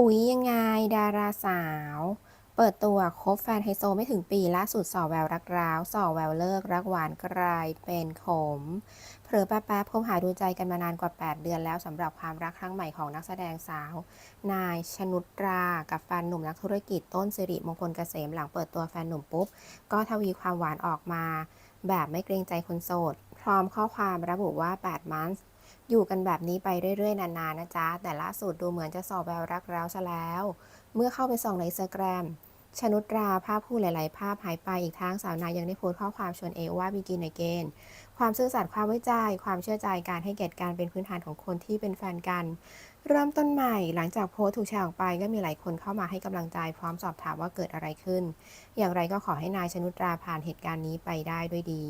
อุ๊ยยังไงดาราสาว เปิดตัวคบแฟนไฮโซไม่ถึงปีล่าสุดส่อแววรักร้าว ส่อแววเลิก รักหวานกลายเป็นขม เผลอแป๊บๆคบหาดูใจกันมานานกว่า 8 เดือนแล้วสำหรับความรักครั้งใหม่ของนักแสดงสาว นายชนุตรา กับแฟนหนุ่มนักธุรกิจต้นสิริมงคลเกษมหลังเปิดตัวแฟนหนุ่มปุ๊บ ก็ทวีความหวานออกมา แบบไม่เกรงใจคนโสด พร้อมข้อความระบุว่า8มันส์ อยู่กันแบบนี้ไปเรื่อยๆ นานๆนะจ๊ะ แต่ล่าสุดดูเหมือนจะสอบแววรักร้าวซะแล้ว เมื่อเข้าไปส่องในอินสตาแกรมชนุตราภาพคู่หลาย ๆ ภาพหายไปอีกทั้งสาวนายยังได้โพสต์ข้อความชวนเอว่าบิกินในเกณฑ์ความซื่อสัตย์ความไว้ใจ ความเชื่อใจการให้เกียรติการเป็นพื้นฐานของคนที่เป็นแฟนกัน เริ่มต้นใหม่หลังจากโพสต์ถูกแชร์ออกไปก็มีหลายคนเข้ามาให้กำลังใจพร้อมสอบถามว่าเกิดอะไรขึ้น อย่างไรก็ขอให้นายชนุตราผ่านเหตุการณ์นี้ไปได้ด้วยดี